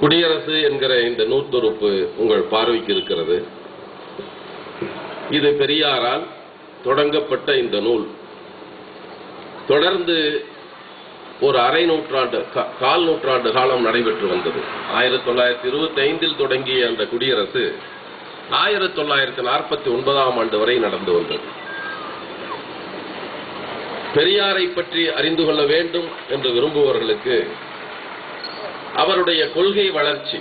குடியரசு என்கிற இந்த நூத்தொறுப்பு உங்கள் பார்வைக்கு இருக்கிறது இது பெரியாரால் தொடங்கப்பட்ட இந்த நூல். தொடர்ந்து ஒரு அரை நூற்றாண்டு கால் நூற்றாண்டு காலம் நடைபெற்று வந்தது. ஆயிரத்தி தொள்ளாயிரத்தி இருபத்தி ஐந்தில் தொடங்கிய அந்த குடியரசு ஆயிரத்தி தொள்ளாயிரத்தி நாற்பத்தி ஒன்பதாம் ஆண்டு வரை நடந்து வந்தது. பெரியாரை பற்றி அறிந்து கொள்ள வேண்டும் என்று விரும்புபவர்களுக்கு அவருடைய கொள்கை வளர்ச்சி.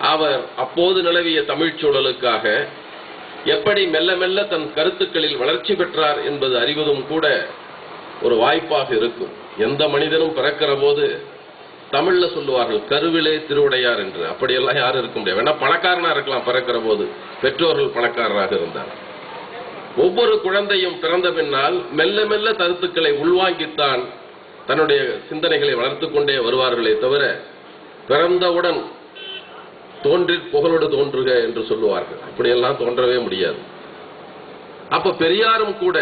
அவர் அப்போது நிலவிய தமிழ்ச் சூழலுக்காக எப்படி மெல்ல மெல்ல தன் கருத்துக்களில் வளர்ச்சி பெற்றார் என்பது அறிவதும் கூட ஒரு வாய்ப்பாக இருக்கும். எந்த மனிதனும் பிறக்கிற போது தமிழ்ல சொல்லுவார்கள் கருவிலே திருவுடையார் என்று. அப்படியெல்லாம் யாரும் இருக்க முடியாது. வேணா பணக்காரனா இருக்கலாம் பிறக்கிற போது. பெற்றோர்கள் பணக்காரராக இருந்தார் ஒவ்வொரு குழந்தையும் பிறந்த பின்னால் மெல்ல மெல்ல கருத்துக்களை உள்வாங்கித்தான் தன்னுடைய சிந்தனைகளை வளர்த்துக் கொண்டே வருவார்களே தவிர பிறந்தவுடன் தோன்றி புகழோடு தோன்றுக என்று சொல்லுவார்கள். அப்படியெல்லாம் தோன்றவே முடியாது. அப்ப பெரியாரும் கூட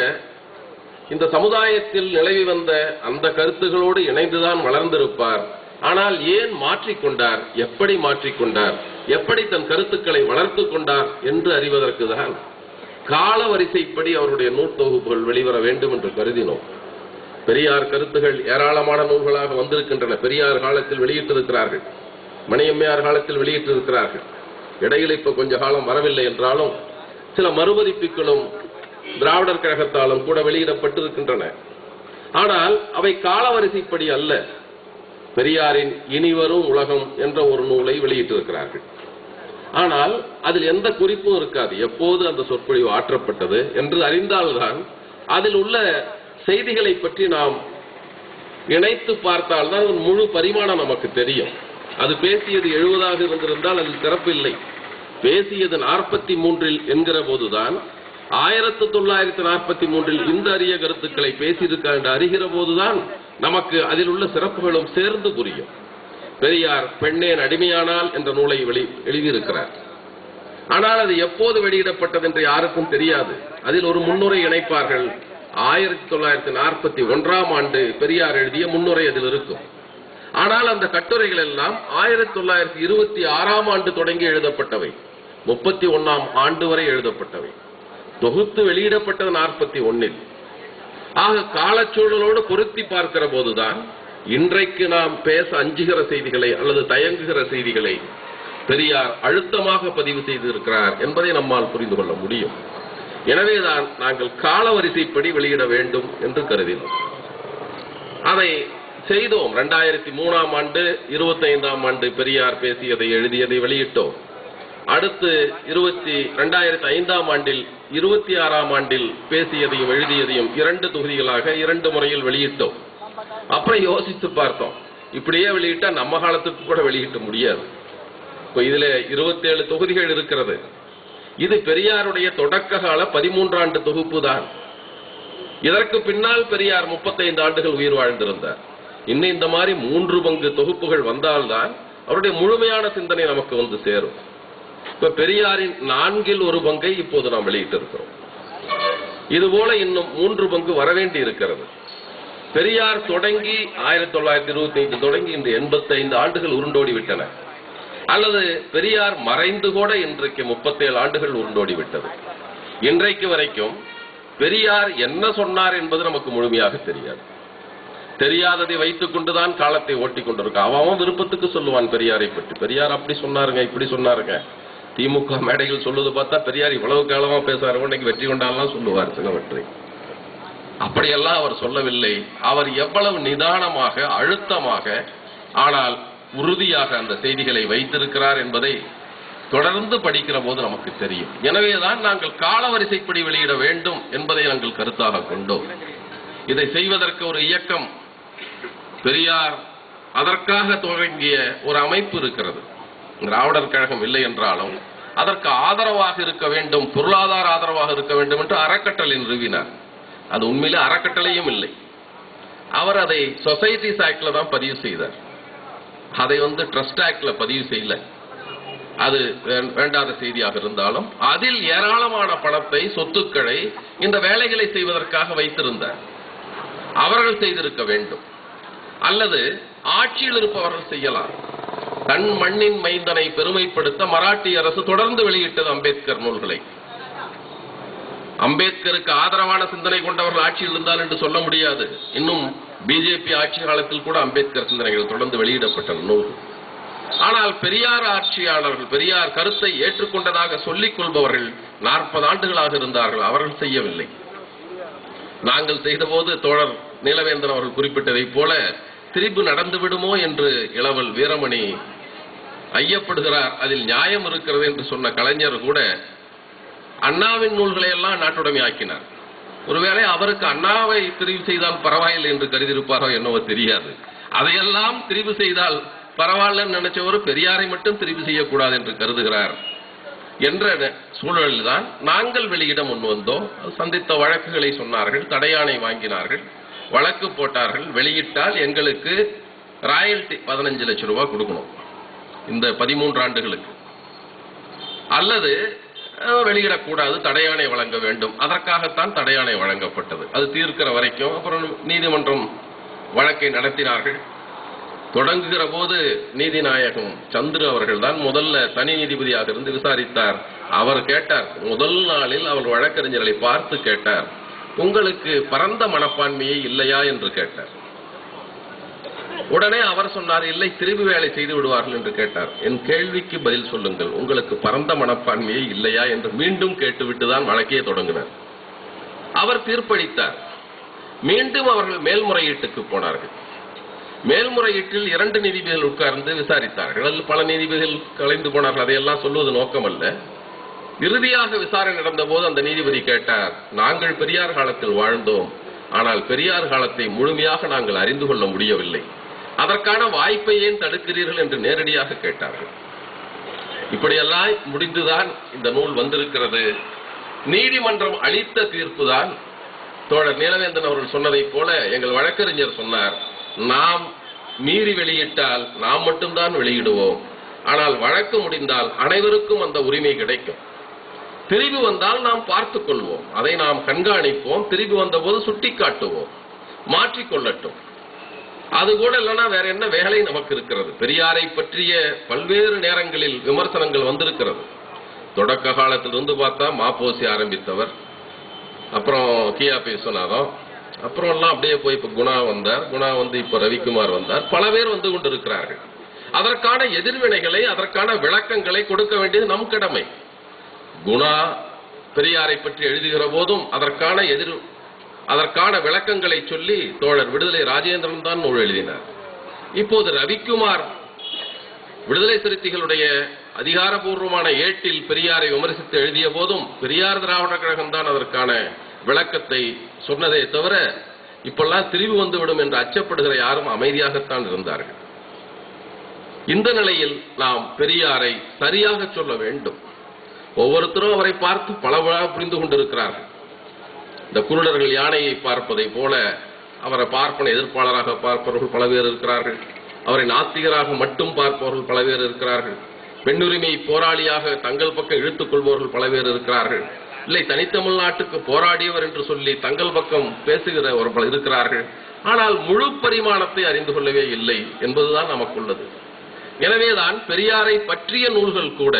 இந்த சமுதாயத்தில் நிலவி வந்த அந்த கருத்துகளோடு இணைந்துதான் வளர்ந்திருப்பார். ஆனால் ஏன் மாற்றிக்கொண்டார் எப்படி மாற்றிக்கொண்டார் எப்படி தன் கருத்துக்களை வளர்த்துக் கொண்டார் என்று அறிவதற்கு தான் கால வரிசைப்படி அவருடைய நூற்தொகுப்புகள் வெளிவர வேண்டும் என்று கருதினோம். பெரியார் கருத்துகள் ஏராளமான நூல்களாக வந்திருக்கின்றன. பெரியார் காலத்தில் வெளியிட்டிருக்கிறார்கள். மணியம்மையார் காலத்தில் வெளியிட்டிருக்கிறார்கள். இடையில இப்ப கொஞ்ச காலம் வரவில்லை என்றாலும் சில மறுபதிப்புகளும் திராவிடர் கழகத்தாலும் கூட வெளியிடப்பட்டிருக்கின்றன. ஆனால் அவை காலவரிசைப்படி அல்ல. பெரியாரின் இனிவரும் உலகம் என்ற ஒரு நூலை வெளியிட்டிருக்கிறார்கள். ஆனால் அதில் எந்த குறிப்பும் இருக்காது. எப்போது அந்த சொற்பொழிவு ஆற்றப்பட்டது என்று அறிந்தால்தான் அதில் உள்ள செய்திகளை பற்றி நாம் இணைத்து பார்த்தால்தான் அதன் முழு பரிமாணம் நமக்கு தெரியும். அது பேசியது எழுபதாக இருந்திருந்தால் அதில் சிறப்பில்லை பேசியது நாற்பத்தி மூன்றில் என்கிற போதுதான் ஆயிரத்தி தொள்ளாயிரத்தி நாற்பத்தி மூன்றில் இந்த அரிய கருத்துக்களை பேசியிருக்க என்று அறிகிற போதுதான் நமக்கு அதில் உள்ள சிறப்புகளும் சேர்ந்து புரியும். பெரியார் பெண்ணேன் அடிமையானால் என்ற நூலை வெளி எழுதியிருக்கிறார். ஆனால் அது எப்போது வெளியிடப்பட்டது என்று யாருக்கும் தெரியாது. அதில் ஒரு முன்னுரை இணைப்பார்கள் ஆயிரத்தி தொள்ளாயிரத்தி நாற்பத்தி ஒன்றாம் ஆண்டு பெரியார் எழுதிய முன்னுரை அதில் இருக்கும். ஆனால் அந்த கட்டுரைகள் எல்லாம் ஆயிரத்தி தொள்ளாயிரத்தி இருபத்தி ஆறாம் ஆண்டு தொடங்கி எழுதப்பட்டவை. முப்பத்தி ஒன்னாம் ஆண்டு வரை எழுதப்பட்டவை. தொகுத்து வெளியிடப்பட்டது நாற்பத்தி ஒன்னில் ஆக காலச்சூழலோடு பொருத்தி பார்க்கிற போதுதான் இன்றைக்கு நாம் பேச அஞ்சுகிற செய்திகளை அல்லது தயங்குகிற செய்திகளை பெரியார் அழுத்தமாக பதிவு செய்திருக்கிறார் என்பதை நம்மால் புரிந்து கொள்ள முடியும். எனவேதான் நாங்கள் காலவரிசைப்படி வெளியிட வேண்டும் என்று கருதினோம். அதை செய்தோம். ரெண்டாயிரத்தி மூணாம் ஆண்டு இருபத்தைந்தாம் ஆண்டு பெரியார் பேசியதை எழுதியதை வெளியிட்டோம். அடுத்து இருபத்தி ரெண்டாயிரத்தி ஐந்தாம் ஆண்டில் இருபத்தி ஆறாம் ஆண்டில் பேசியதையும் எழுதியதையும் இரண்டு தொகுதிகளாக இரண்டு முறையில் வெளியிட்டோம். அப்புறம் யோசித்து பார்த்தோம். இப்படியே வெளியிட்டா நம்ம காலத்துக்கு கூட வெளியிட்ட முடியாது. இப்போ இதுல இருபத்தேழு தொகுதிகள் இருக்கிறது. இது பெரியாருடைய தொடக்க கால பதிமூன்றாண்டு தொகுப்பு தான். இதற்கு பின்னால் பெரியார் முப்பத்தைந்து ஆண்டுகள் உயிர் வாழ்ந்திருந்தார். இன்னும் இந்த மாதிரி மூன்று பங்கு தொகுப்புகள் வந்தால்தான் அவருடைய முழுமையான சிந்தனை நமக்கு வந்து சேரும். இப்ப பெரியாரின் நான்கில் ஒரு பங்கை இப்போது நாம் வெளியிட்டிருக்கிறோம். இதுபோல இன்னும் மூன்று பங்கு வரவேண்டி இருக்கிறது. பெரியார் தொடங்கி ஆயிரத்தி தொள்ளாயிரத்தி இருபத்தி ஐந்து தொடங்கி இன்று எண்பத்தைந்து ஆண்டுகள் உருண்டோடி விட்டன அல்லது பெரியார் மறைந்து கூட இன்றைக்கு முப்பத்தேழு ஆண்டுகள் உருண்டோடி விட்டது. இன்றைக்கு வரைக்கும் பெரியார் என்ன சொன்னார் என்பது நமக்கு முழுமையாக தெரியாது. தெரியாததை வைத்துக் கொண்டுதான் காலத்தை ஓட்டி கொண்டிருக்க? அவன் விருப்பத்துக்கு சொல்லுவான் பெரியாரை பற்றி. பெரியார் அப்படி சொன்னாருங்க இப்படி சொன்னாருங்க. திமுக மேடைகள் சொல்லுது பார்த்தா பெரியார் இவ்வளவு காலமா பேசாரு இன்னைக்கு வெற்றி கொண்டாலாம் சொல்லுவார் சிலவற்றை. அப்படியெல்லாம் அவர் சொல்லவில்லை. அவர் எவ்வளவு நிதானமாக அழுத்தமாக ஆனால் உறுதியாக அந்த செய்திகளை வைத்திருக்கிறார் என்பதை தொடர்ந்து படிக்கிற போது நமக்கு தெரியும். எனவேதான் நாங்கள் காலவரிசைப்படி வெளியிட வேண்டும் என்பதை நாங்கள் கருத்தாக கொண்டோம். இதை செய்வதற்கு ஒரு இயக்கம் பெரியார் அதற்காக தொடங்கிய ஒரு அமைப்பு இருக்கிறது. திராவிடர் கழகம் இல்லை என்றாலும் அதற்கு ஆதரவாக இருக்க வேண்டும் பொருளாதார ஆதரவாக இருக்க வேண்டும் என்று அறக்கட்டளை நிறுவினார். அது உண்மையிலே அறக்கட்டளையும் இல்லை. அவர் அதை சொசைட்டிஸ் ஆக்ட்ல தான் பதிவு செய்தார். அதை வந்து ட்ரஸ்ட் ஆக்ட்ல பதிவு செய்யல. அது வேண்டாத செய்தியாக இருந்தாலும் அதில் ஏராளமான பணத்தை சொத்துக்களை இந்த வேலைகளை செய்வதற்காக வைத்திருந்தார். அவர்கள் செய்திருக்க வேண்டும். அல்லது ஆட்சியில் இருப்பவர்கள் செய்யலாம். தன் மண்ணின் மைந்தனை பெருமைப்படுத்த மராட்டிய அரசு தொடர்ந்து வெளியிட்டது அம்பேத்கர் நூல்களை. அம்பேத்கருக்கு ஆதரவான சிந்தனை கொண்டவர்கள் ஆட்சியில் இருந்தால் என்று சொல்ல முடியாது. இன்னும் பிஜேபி ஆட்சி காலத்தில் கூட அம்பேத்கர் சிந்தனைகள் தொடர்ந்து வெளியிடப்பட்ட நூல்கள் ஆனால் பெரியார் ஆட்சியாளர்கள் பெரியார் கருத்தை ஏற்றுக்கொண்டதாக சொல்லிக் கொள்பவர்கள் நாற்பது ஆண்டுகளாக இருந்தார்கள். அவர்கள் செய்யவில்லை. நாங்கள் செய்தபோது தோழர் நீலவேந்தன் அவர்கள் குறிப்பிட்டதைப் போல திரிபு நடந்து விடுமோ என்று இளவல் வீரமணி ஐயப்படுகிறார். அதில் நியாயம் இருக்கிறது என்று சொன்ன கலைஞர் கூட அண்ணாவின் நூல்களை எல்லாம் நாட்டுடைமை ஆக்கினார். ஒருவேளை அவருக்கு அண்ணாவை தெரிவு செய்தால் பரவாயில்லை என்று கருதியிருப்பாரோ என்னவோ தெரியாது. அதையெல்லாம் தெரிவு செய்தால் பரவாயில்லன்னு நினைச்சவர் பெரியாரை மட்டும் தெரிவு செய்யக்கூடாது என்று கருதுகிறார் என்ற சூழலில் தான் நாங்கள் வெளியிட முன் வந்தோம். சந்தித்த வழக்குகளை சொன்னார்கள் தடையானை வாங்கினார்கள் வழக்கு போட்டார்கள். வெளியிட்டால் எங்களுக்கு ராயல்டி பதினஞ்சு லட்சம் ரூபாய் கொடுக்கணும். இந்த பதிமூன்று ஆண்டுகளுக்கு. அல்லது வெளியிடக்கூடாது தடையாணை வழங்க வேண்டும். அதற்காகத்தான் தடையாணை வழங்கப்பட்டது. அது தீர்க்கிற வரைக்கும் அப்புறம் நீதிமன்றம் வழக்கை நடத்தினார்கள். தொடங்குகிற போது நீதிநாயகம் சந்துரு அவர்கள் தான் முதல்ல தனி நீதிபதியாக இருந்து விசாரித்தார். அவர் கேட்டார் முதல் நாளில் அவர் வழக்கறிஞர்களை பார்த்து கேட்டார். உங்களுக்கு பரந்த மனப்பான்மையே இல்லையா? என்று கேட்டார். உடனே அவர் சொன்னார் இல்லை திரும்பி வேலை செய்து விடுவார்கள் என்று கேட்டார். என் கேள்விக்கு பதில் சொல்லுங்கள். உங்களுக்கு பரந்த மனப்பான்மையே இல்லையா? என்று மீண்டும் கேட்டுவிட்டுதான் வழக்கையே தொடங்கினார். அவர் தீர்ப்பளித்தார். மீண்டும் அவர்கள் மேல்முறையீட்டுக்கு போனார்கள். மேல்முறையீட்டில் இரண்டு நீதிபதிகள் உட்கார்ந்து விசாரித்தார்கள். அதில் பல நீதிபதிகள் கலைந்து போனார்கள். அதையெல்லாம் சொல்வது நோக்கமல்ல. இறுதியாக விசாரணை நடந்தபோது அந்த நீதிபதி கேட்டார் நாங்கள் பெரியார் காலத்தில் வாழ்ந்தோம். ஆனால் பெரியார் காலத்தை முழுமையாக நாங்கள் அறிந்து கொள்ள முடியவில்லை. அதற்கான வாய்ப்பை ஏன் தடுக்கிறீர்கள் என்று நேரடியாக கேட்டார்கள். இப்படியெல்லாம் முடிந்துதான் இந்த நூல் வந்திருக்கிறது. நீதிமன்றம் அளித்த தீர்ப்புதான். தோழர் நீலவேந்தன் அவர்கள் சொன்னதைப் போல எங்கள் வழக்கறிஞர் சொன்னார் நாம் மீறி வெளியிட்டால் நாம் மட்டும்தான் வெளியிடுவோம். ஆனால் வழக்கு முடிந்தால் அனைவருக்கும் அந்த உரிமை கிடைக்கும். திரிவு வந்தால் நாம் பார்த்துக் கொள்வோம். அதை நாம் கண்காணிப்போம். திரிவு வந்தபோது சுட்டிக்காட்டுவோம். மாற்றிக்கொள்ளட்டும் அது கூட இல்லைன்னா வேற என்ன வேலை நமக்கு இருக்கிறது? பெரியாரை பற்றிய பல்வேறு நேரங்களில் விமர்சனங்கள் வந்திருக்கிறது. தொடக்க காலத்திலிருந்து பார்த்தா மாப்போசி ஆரம்பித்தவர். அப்புறம் கியா விஸ்வநாதம் அப்புறம் எல்லாம் அப்படியே போய் இப்ப குணா வந்தார். குணா வந்து இப்ப ரவிக்குமார் வந்தார். பல பேர் வந்து கொண்டிருக்கிறார்கள். அதற்கான எதிர்வினைகளை அதற்கான விளக்கங்களை கொடுக்க வேண்டியது நம் கடமை. குணா பெரியாரை பற்றி எழுதுகிற போதும் அதற்கான எதிர் அதற்கான விளக்கங்களை சொல்லி தோழர் விடுதலை ராஜேந்திரன் தான் நூல் எழுதினார். இப்போது ரவிக்குமார் விடுதலை சிறுத்தைகளுடைய அதிகாரபூர்வமான ஏட்டில் பெரியாரை விமர்சித்து எழுதிய போதும் பெரியார் திராவிட கழகம் தான் அதற்கான விளக்கத்தை சொன்னதே தவிர இப்பெல்லாம் திரிவு வந்துவிடும் என்று அச்சப்படுகிற யாரும் அமைதியாகத்தான் இருந்தார்கள். இந்த நிலையில் நாம் பெரியாரை சரியாக சொல்ல வேண்டும். ஒவ்வொருத்தரும் அவரை பார்த்து பலவாக புரிந்து கொண்டிருக்கிறார்கள். இந்த குருடர்கள் யானையை பார்ப்பதை போல அவரை பார்ப்பன எதிர்ப்பாளராக பார்ப்பவர்கள் பல பேர் இருக்கிறார்கள். அவரை நாத்திகராக மட்டும் பார்ப்பவர்கள் பல பேர் இருக்கிறார்கள். பெண்ணுரிமை போராளியாக தங்கள் பக்கம் இழுத்துக் கொள்பவர்கள் பல பேர் இருக்கிறார்கள். இல்லை தனித்தமிழ்நாட்டுக்கு போராடியவர் என்று சொல்லி தங்கள் பக்கம் பேசுகிற ஒரு பல இருக்கிறார்கள். ஆனால் முழு பரிமாணத்தை அறிந்து கொள்ளவே இல்லை என்பதுதான் நமக்குள்ளது. எனவேதான் பெரியாரை பற்றிய நூல்கள் கூட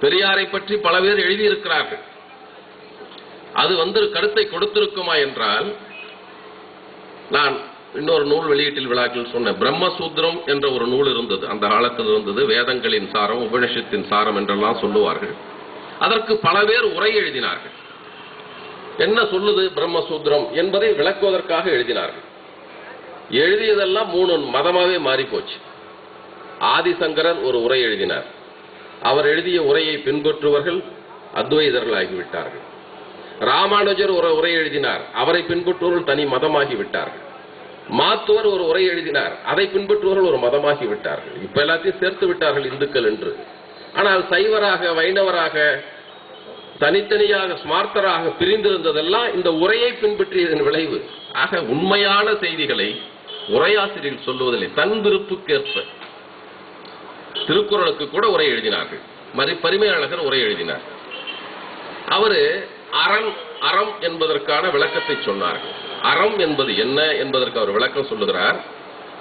பெரியாரை பற்றி பல பேர் எழுதியிருக்கிறார்கள். அது வந்து கருத்தை கொடுத்திருக்குமா என்றால் நான் இன்னொரு நூல் வெளியீட்டில் விழாக்கள் சொன்ன பிரம்மசூத்திரம் என்ற ஒரு நூல் இருந்தது. அந்த காலத்தில் இருந்தது வேதங்களின் சாரம் உபனிஷத்தின் சாரம் என்றெல்லாம் சொல்லுவார்கள். அதற்கு பல பேர் உரை எழுதினார்கள். என்ன சொல்லுது பிரம்மசூத்திரம் என்பதை விளக்குவதற்காக எழுதினார்கள். எழுதியதெல்லாம் மூணு மதமாவே மாறிப்போச்சு. ஆதிசங்கரர் ஒரு உரை எழுதினார். அவர் எழுதிய உரையை பின்பற்றுவர்கள் அத்வைதர்கள் ஆகிவிட்டார்கள் ராமானுஜர் ஒரு உரை எழுதினார். அவரை பின்பற்றுவர்கள் தனி மதமாகி விட்டார்கள். மாத்துவர் ஒரு உரை எழுதினார். அதை பின்பற்றுவர்கள் ஒரு மதமாகி விட்டார்கள். இப்ப எல்லாத்தையும் சேர்த்து விட்டார்கள் இந்துக்கள் என்று. ஆனால் சைவராக வைணவராக தனித்தனியாக ஸ்மார்த்தராக பிரிந்திருந்ததெல்லாம் இந்த உரையை பின்பற்றியதன் விளைவு. ஆக உண்மையான செய்திகளை உரையாசிரியர் சொல்லுவதில்லை. தன் விருப்புக்கேற்ப. திருக்குறளுக்கு கூட உரை எழுதினார்கள். மறு பரிமையாளர் உரை எழுதினார் அவரு அறம் அறம் என்பதற்கான விளக்கத்தை சொன்னார்கள். அறம் என்பது என்ன என்பதற்கு அவர் விளக்கம் சொல்லுகிறார்.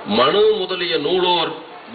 மனு முதலிய நூலோர்